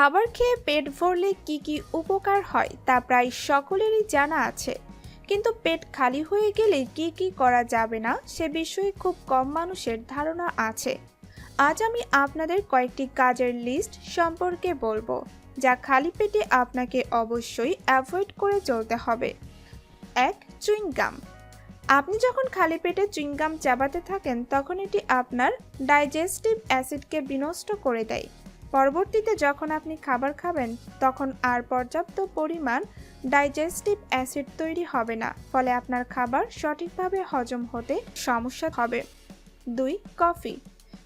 খাবার খেয়ে পেট ভরলে কি কি উপকার হয় তা প্রায় সকলেরই জানা আছে। কিন্তু পেট খালি হয়ে গেলে কি কি করা যাবে না সে বিষয়ে খুব কম মানুষের ধারণা আছে। আজ আমি আপনাদের কয়েকটি কাজের লিস্ট সম্পর্কে বলব, যা খালি পেটে আপনাকে অবশ্যই অ্যাভয়েড করে চলতে হবে। এক চুইংগাম আপনি যখন খালি পেটে চুইংগাম চাবাতে থাকেন, তখন এটি আপনার ডাইজেস্টিভ অ্যাসিডকে বিনষ্ট করে দেয়। পরবর্তীতে যখন আপনি খাবার খাবেন, তখন আর পর্যাপ্ত পরিমাণ ডাইজেস্টিভ অ্যাসিড তৈরি হবে না, ফলে আপনার খাবার সঠিকভাবে হজম হতে সমস্যা হবে। দুই, কফি।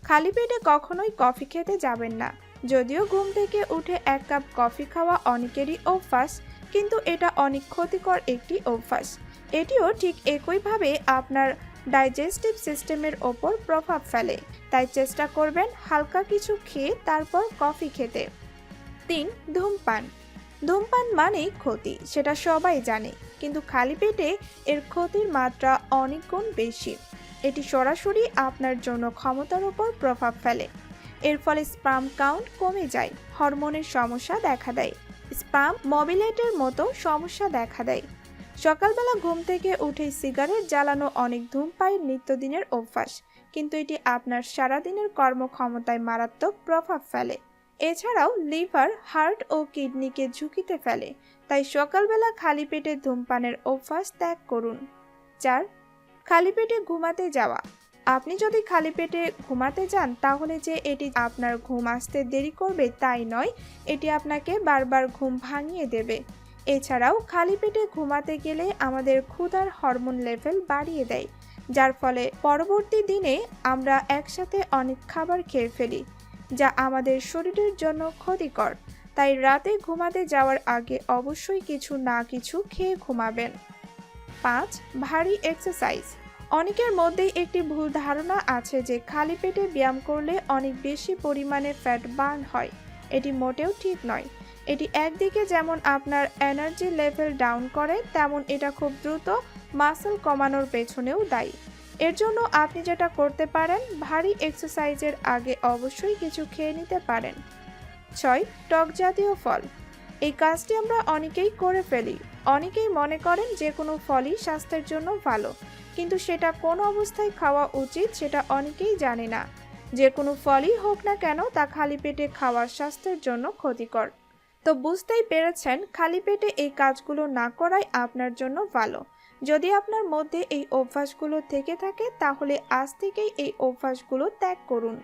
খালি পেটে কখনোই কফি খেতে যাবেন না। যদিও ঘুম থেকে উঠে এক কাপ কফি খাওয়া অনেকেরই অভ্যাস, কিন্তু এটা অনেক ক্ষতিকর একটি অভ্যাস। এটিও ঠিক একইভাবে আপনার ডাইজেস্টিভ সিস্টেমের ওপর প্রভাব ফেলে। তাই চেষ্টা করবেন হালকা কিছু খেয়ে তারপর কফি খেতে। তিন, ধূমপান। ধূমপান মানেই ক্ষতি, সেটা সবাই জানে। কিন্তু খালি পেটে এর ক্ষতির মাত্রা অনেক গুণ বেশি। এটি সরাসরি আপনার জন্য ক্ষমতার উপর প্রভাব ফেলে। এর ফলে স্পাম কাউন্ট কমে যায়, হরমোনের সমস্যা দেখা দেয়। স্পাম মবিলেটের মতো সমস্যা দেখা দেয়। সকালবেলা ঘুম থেকে উঠে সিগারেট জ্বালানো অনেক ধূমপায়ীর নিত্যদিনের অভ্যাস, কিন্তু এটি আপনার সারাদিনের কর্মক্ষমতায় মারাত্মক প্রভাব ফেলে। এছাড়াও লিভার, হার্ট ও কিডনিকে ঝুঁকিতে ফেলে, তাই সকালবেলা খালি পেটে ধূমপানের অভ্যাস ত্যাগ করুন। চার, খালি পেটে ঘুমাতে যাওয়া। আপনি যদি খালি পেটে ঘুমাতে যান, তাহলে যে এটি আপনার ঘুম আসতে দেরি করবে তাই নয়, এটি আপনাকে বারবার ঘুম ভাঙিয়ে দেবে। এছাড়াও খালি পেটে ঘুমাতে গেলে আমাদের ক্ষুধার হরমোন লেভেল বাড়িয়ে দেয়, যার ফলে পরবর্তী দিনে আমরা একসাথে অনেক খাবার খেয়ে ফেলি, যা আমাদের শরীরের জন্য ক্ষতিকর। তাই রাতে ঘুমাতে যাওয়ার আগে অবশ্যই কিছু না কিছু খেয়ে ঘুমাবেন। পাঁচ, ভারী এক্সারসাইজ। অনেকের মধ্যেই একটি ভুল ধারণা আছে যে খালি পেটে ব্যায়াম করলে অনেক বেশি পরিমাণে ফ্যাট বার্ন হয়। এটি মোটেও ঠিক নয়। এটি একদিকে যেমন আপনার এনার্জি লেভেল ডাউন করে, তেমন এটা খুব দ্রুত মাসল কমানোর পেছনেও দায়ী। এর জন্য আপনি যেটা করতে পারেন, ভারী এক্সারসাইজের আগে অবশ্যই কিছু খেয়ে নিতে পারেন। ছয়, টক জাতীয় ফল। এই কাজটি আমরা অনেকেই করে ফেলি। অনেকেই মনে করেন যে কোনো ফলই স্বাস্থ্যের জন্য ভালো, কিন্তু সেটা কোন অবস্থায় খাওয়া উচিত সেটা অনেকেই জানে না। যে কোনো ফলই হোক না কেন তা খালি পেটে খাওয়া স্বাস্থ্যের জন্য ক্ষতিকর। তো বুঝতেই পেরেছেন, খালি পেটে এই কাজগুলো না করাই আপনার জন্য ভালো। যদি আপনার মধ্যে এই অভ্যাসগুলো থেকে থাকে, তাহলে আজ থেকেই এই অভ্যাসগুলো ত্যাগ করুন।